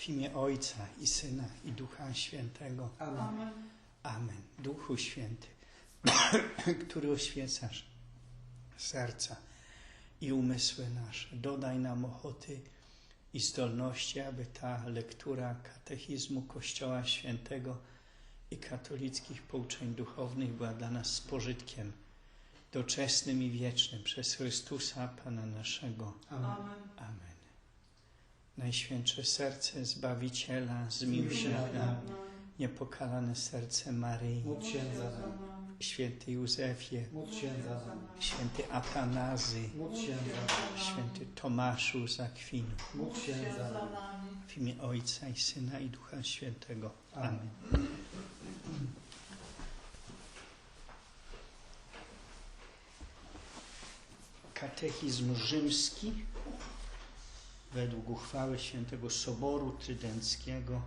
W imię Ojca i Syna i Ducha Świętego. Amen. Amen. Duchu Święty, który oświecasz serca i umysły nasze, dodaj nam ochoty i zdolności, aby ta lektura katechizmu Kościoła Świętego i katolickich pouczeń duchownych była dla nas z pożytkiem doczesnym i wiecznym przez Chrystusa Pana naszego. Amen. Amen. Najświętsze serce Zbawiciela, zmiłuj się nad nami. Niepokalane serce Maryi, Módl się za nami. święty Józefie, Módl się za nami. święty Atanazy, Módl się za nami. święty Tomaszu z Akwinu. Módl się za nami. W imię Ojca i Syna i Ducha Świętego. Amen. Katechizm rzymski według uchwały Świętego Soboru Trydenckiego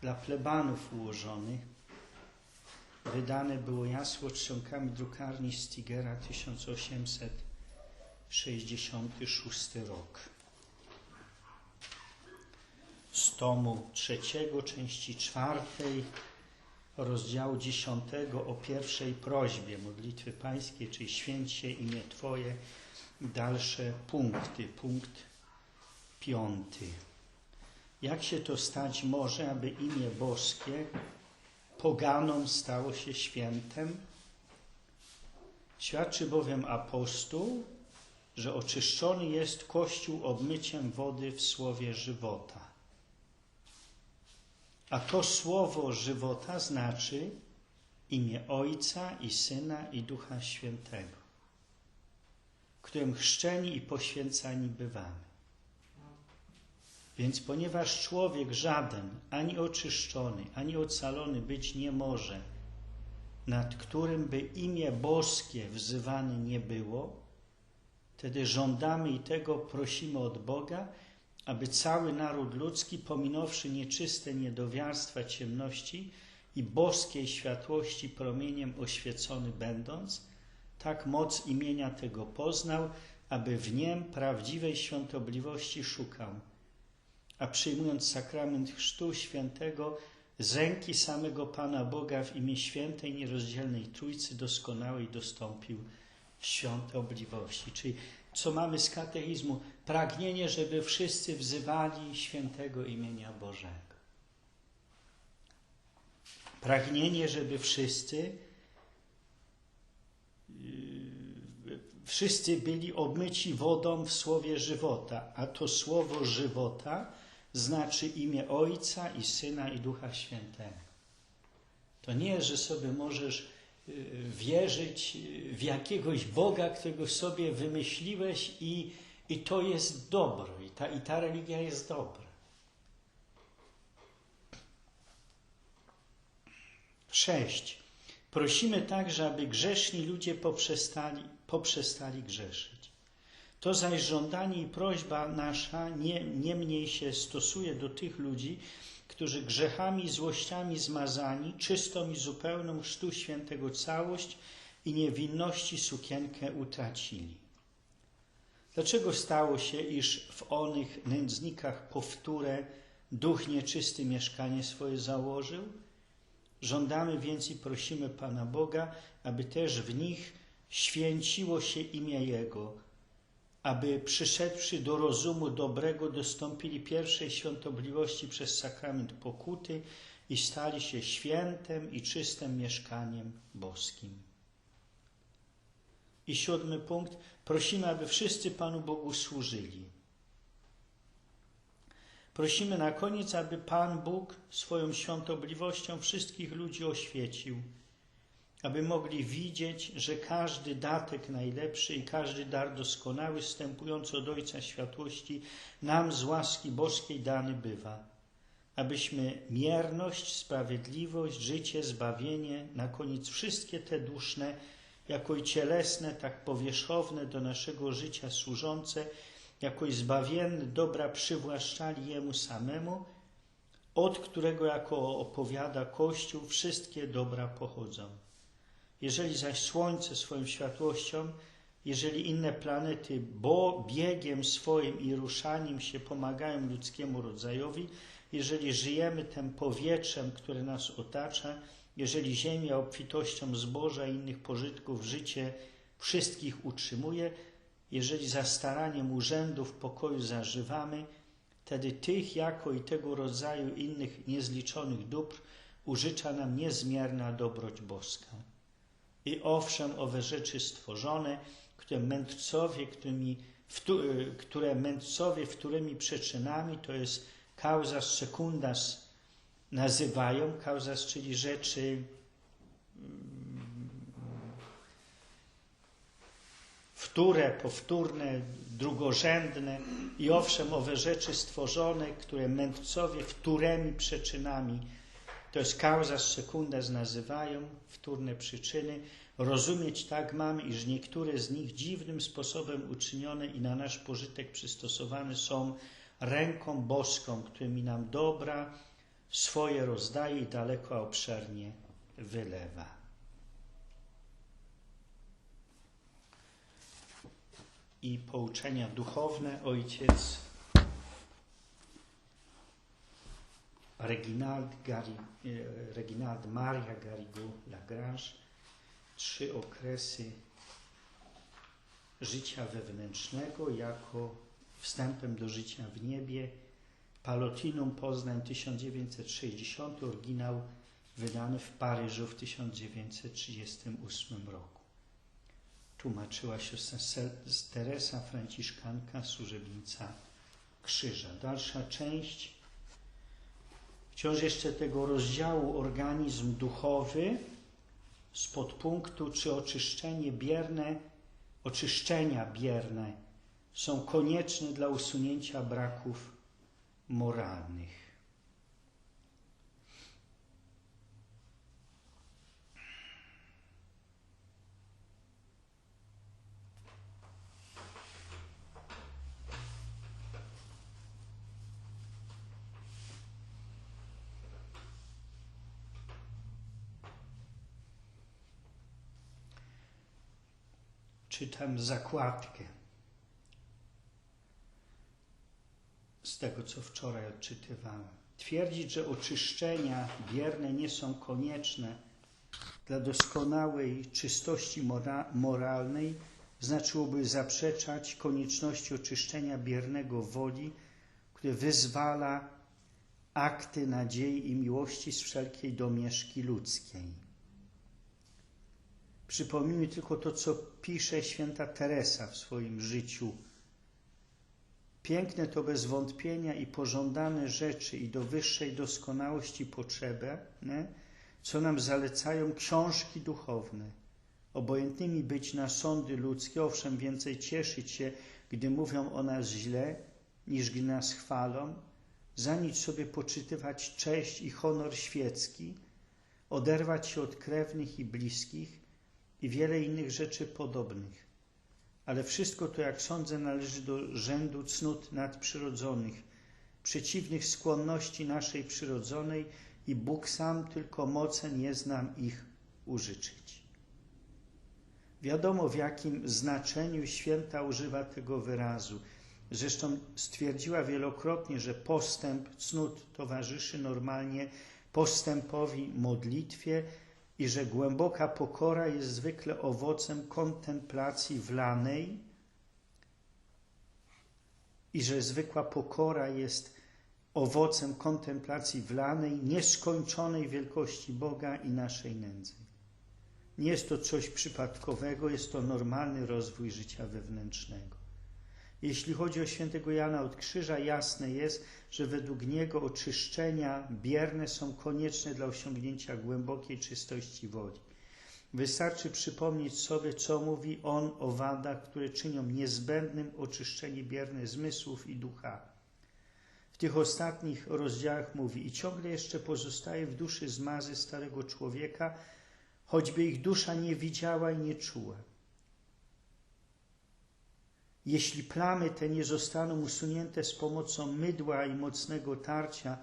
dla plebanów ułożony wydane było jasło czcionkami drukarni Stigera 1866 rok. Z tomu trzeciego, części czwartej, rozdziału dziesiątego o pierwszej prośbie modlitwy pańskiej, czyli święcie imię Twoje, dalsze punkty, punkt piąty. Jak się to stać może, aby imię boskie poganom stało się świętem? Świadczy bowiem apostoł, że oczyszczony jest Kościół obmyciem wody w słowie żywota. A to słowo żywota znaczy imię Ojca i Syna i Ducha Świętego, którym chrzczeni i poświęcani bywamy. Więc ponieważ człowiek żaden, ani oczyszczony, ani ocalony być nie może, nad którym by imię boskie wzywane nie było, wtedy żądamy i tego prosimy od Boga, aby cały naród ludzki, pominąwszy nieczyste niedowiarstwa ciemności i boskiej światłości promieniem oświecony będąc, tak moc imienia tego poznał, aby w niem prawdziwej świątobliwości szukał, a przyjmując sakrament chrztu świętego z ręki samego Pana Boga w imię świętej, nierozdzielnej Trójcy doskonałej dostąpił świątobliwości. Czyli co mamy z katechizmu? Pragnienie, żeby wszyscy wzywali świętego imienia Bożego. Pragnienie, żeby wszyscy yy, wszyscy byli obmyci wodą w słowie żywota, a to słowo żywota znaczy imię Ojca i Syna i Ducha Świętego. To nie, że sobie możesz wierzyć w jakiegoś Boga, którego sobie wymyśliłeś i, i to jest dobro, i ta, i ta religia jest dobra. Sześć. Prosimy także, aby grzeszni ludzie poprzestali, poprzestali grzeszyć. To zaś żądanie i prośba nasza nie, nie mniej się stosuje do tych ludzi, którzy grzechami i złościami zmazani, czystą i zupełną chrztu świętego całość i niewinności sukienkę utracili. Dlaczego stało się, iż w onych nędznikach powtórę duch nieczysty mieszkanie swoje założył? Żądamy więc i prosimy Pana Boga, aby też w nich święciło się imię Jego, aby przyszedłszy do rozumu dobrego dostąpili pierwszej świątobliwości przez sakrament pokuty i stali się świętem i czystym mieszkaniem boskim. I siódmy punkt. Prosimy, aby wszyscy Panu Bogu służyli. Prosimy na koniec, aby Pan Bóg swoją świątobliwością wszystkich ludzi oświecił, aby mogli widzieć, że każdy datek najlepszy i każdy dar doskonały, wstępujący od Ojca Światłości, nam z łaski boskiej dany bywa, abyśmy mierność, sprawiedliwość, życie, zbawienie, na koniec wszystkie te duszne, jako i cielesne, tak powierzchowne do naszego życia służące, jako i zbawienne dobra przywłaszczali Jemu samemu, od którego, jako opowiada Kościół, wszystkie dobra pochodzą. Jeżeli zaś słońce swoją światłością jeżeli inne planety bo biegiem swoim i ruszaniem się pomagają ludzkiemu rodzajowi, jeżeli żyjemy tym powietrzem, które nas otacza, jeżeli Ziemia obfitością zboża i innych pożytków życie wszystkich utrzymuje, jeżeli za staraniem urzędów pokoju zażywamy, wtedy tych jako i tego rodzaju innych niezliczonych dóbr użycza nam niezmierna dobroć boska. I owszem, owe rzeczy stworzone, które mędrcowie, którymi, które mędrcowie, którymi przyczynami, to jest causa secundas nazywają, causas, czyli rzeczy wtóre, powtórne, drugorzędne. I owszem, owe rzeczy stworzone, które mędrcowie wtórymi przyczynami, to jest causa secundas nazywają, wtórne przyczyny, rozumieć tak mamy, iż niektóre z nich dziwnym sposobem uczynione i na nasz pożytek przystosowane są ręką boską, którymi nam dobra swoje rozdaje i daleko obszernie wylewa. I pouczenia duchowne ojciec Reginald, Gary, Reginald Maria Garrigou Lagrange trzy okresy życia wewnętrznego jako wstępem do życia w niebie. Palotinum Poznań 1960, oryginał wydany w Paryżu w 1938 roku. Tłumaczyła siostra Teresa Franciszkanka, służebnica krzyża. Dalsza część, wciąż jeszcze tego rozdziału organizm duchowy, z podpunktu, czy oczyszczenie bierne, oczyszczenia bierne są konieczne dla usunięcia braków moralnych. Czytam zakładkę z tego, co wczoraj odczytywałem. Twierdzić, że oczyszczenia bierne nie są konieczne dla doskonałej czystości mora moralnej, znaczyłoby zaprzeczać konieczności oczyszczenia biernego woli, które wyzwala akty nadziei i miłości z wszelkiej domieszki ludzkiej. Przypomnijmy tylko to, co pisze święta Teresa w swoim życiu. Piękne to bez wątpienia i pożądane rzeczy i do wyższej doskonałości potrzebne, co nam zalecają książki duchowne. Obojętnymi być na sądy ludzkie, owszem, więcej cieszyć się, gdy mówią o nas źle, niż gdy nas chwalą, za nic sobie poczytywać cześć i honor świecki, oderwać się od krewnych i bliskich, i wiele innych rzeczy podobnych. Ale wszystko to, jak sądzę, należy do rzędu cnót nadprzyrodzonych, przeciwnych skłonności naszej przyrodzonej i Bóg sam tylko mocen jest nam ich użyczyć. Wiadomo, w jakim znaczeniu święta używa tego wyrazu. Zresztą stwierdziła wielokrotnie, że postęp cnót towarzyszy normalnie postępowi modlitwie, i że głęboka pokora jest zwykle owocem kontemplacji wlanej i że zwykła pokora jest owocem kontemplacji wlanej, nieskończonej wielkości Boga i naszej nędzy. Nie jest to coś przypadkowego, jest to normalny rozwój życia wewnętrznego. Jeśli chodzi o świętego Jana od Krzyża, jasne jest, że według niego oczyszczenia bierne są konieczne dla osiągnięcia głębokiej czystości woli. Wystarczy przypomnieć sobie, co mówi on o wadach, które czynią niezbędnym oczyszczenie bierne zmysłów i ducha. W tych ostatnich rozdziałach mówi, i ciągle jeszcze pozostaje w duszy zmazy starego człowieka, choćby ich dusza nie widziała i nie czuła. Jeśli plamy te nie zostaną usunięte z pomocą mydła i mocnego tarcia,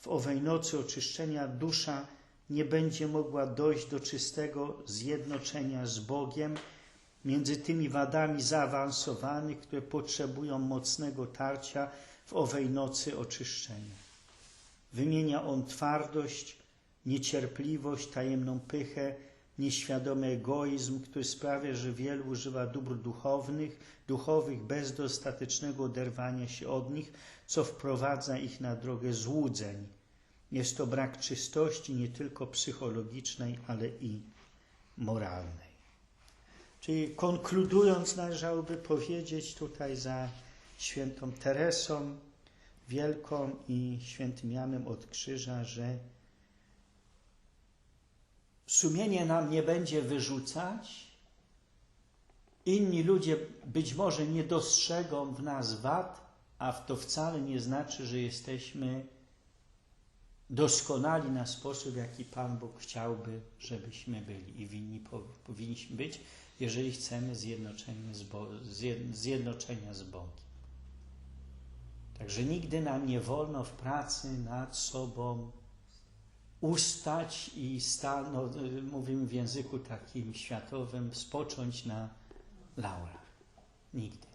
w owej nocy oczyszczenia dusza nie będzie mogła dojść do czystego zjednoczenia z Bogiem, między tymi wadami zaawansowanych, które potrzebują mocnego tarcia w owej nocy oczyszczenia. Wymienia on twardość, niecierpliwość, tajemną pychę, nieświadomy egoizm, który sprawia, że wielu używa dóbr duchownych, duchowych bez dostatecznego oderwania się od nich, co wprowadza ich na drogę złudzeń. Jest to brak czystości nie tylko psychologicznej, ale i moralnej. Czyli konkludując, należałoby powiedzieć tutaj za świętą Teresą Wielką i świętym Janem od Krzyża, że sumienie nam nie będzie wyrzucać, inni ludzie być może nie dostrzegą w nas wad, a to wcale nie znaczy, że jesteśmy doskonali na sposób, jaki Pan Bóg chciałby, żebyśmy byli i winni, powinniśmy być, jeżeli chcemy zjednoczenia z, Bo, zjednoczenia z Bogiem. Także nigdy nam nie wolno w pracy nad sobą ustać i sta, no, mówimy w języku takim światowym, spocząć na laurach. Nigdy.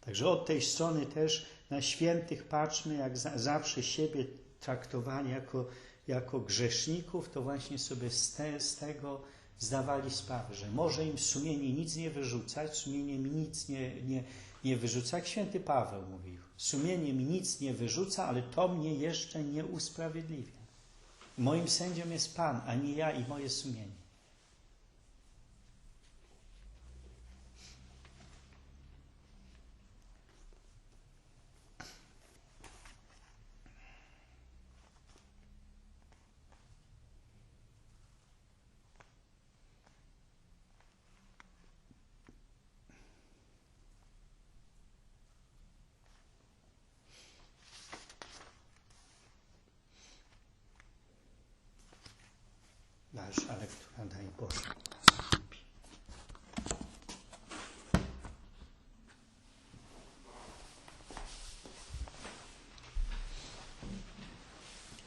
Także od tej strony też na świętych patrzmy, jak za, zawsze siebie traktowani jako, jako grzeszników, to właśnie sobie z, te, z tego zdawali sprawę, że może im sumienie nic nie wyrzucać, sumienie mi nic nie, nie, nie wyrzuca, jak święty Paweł mówił. Sumienie mi nic nie wyrzuca, ale to mnie jeszcze nie usprawiedliwia. Moim sędzią jest Pan, a nie ja i moje sumienie. Dalsza lektura, daj Boże.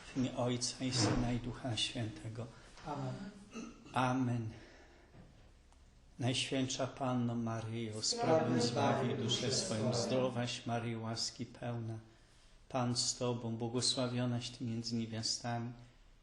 W imię Ojca i Syna i Ducha Świętego. Amen. Amen. Najświętsza Panno Maryjo, sprawę zbawi duszę swoją, zdrowaś Maryjo, łaski pełna. Pan z Tobą, błogosławionaś Ty między niewiastami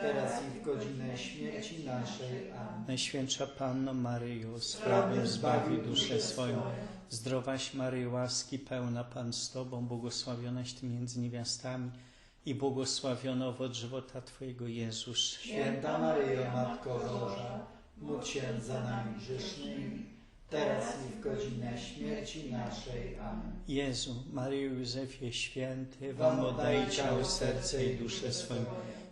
teraz i w godzinę śmierci naszej. Amen. Najświętsza Panno Maryjo, sprawę zbawi duszę swoją. Zdrowaś Maryjo, łaski pełna, Pan z Tobą, błogosławionaś Ty między niewiastami i błogosławiona owoc żywota Twojego Jezus. Święta Maryjo, Matko Boża, módl się za nami grzesznymi, teraz i w godzinę śmierci naszej. Amen. Jezu, Maryjo Józefie Święty, Wam oddaję ciało, serce i duszę swoją.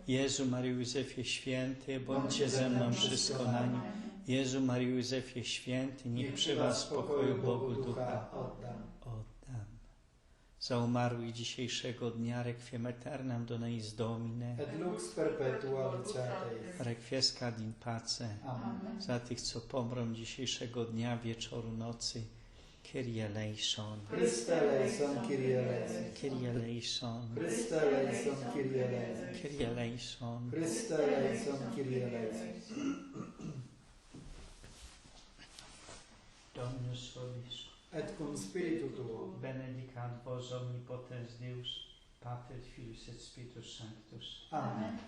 Jezu, Maryjo Józefie Święty, bądźcie ze mną przy skonaniu. Jezu, Maryjo Józefie Święty, niech przy Was spokoju Bogu Ducha oddam. oddam. Za umarłych dzisiejszego dnia requiem aeternam dona eis Domine, Et lux perpetua luceteis. requiescat in pace. Amen. Za tych, co pomrą dzisiejszego dnia, wieczoru, nocy, Kyrie eleison. Christe eleison, Kyrie eleison. Kyrie eleison. Christe eleison, Kyrie eleison. Kyrie eleison. Christe eleison, Kyrie eleison. Dominus vobis. Et cum spiritu tuo. Benedicat vos omnipotens Deus, Pater, Filius et Spiritus Sanctus. Amen. Amen.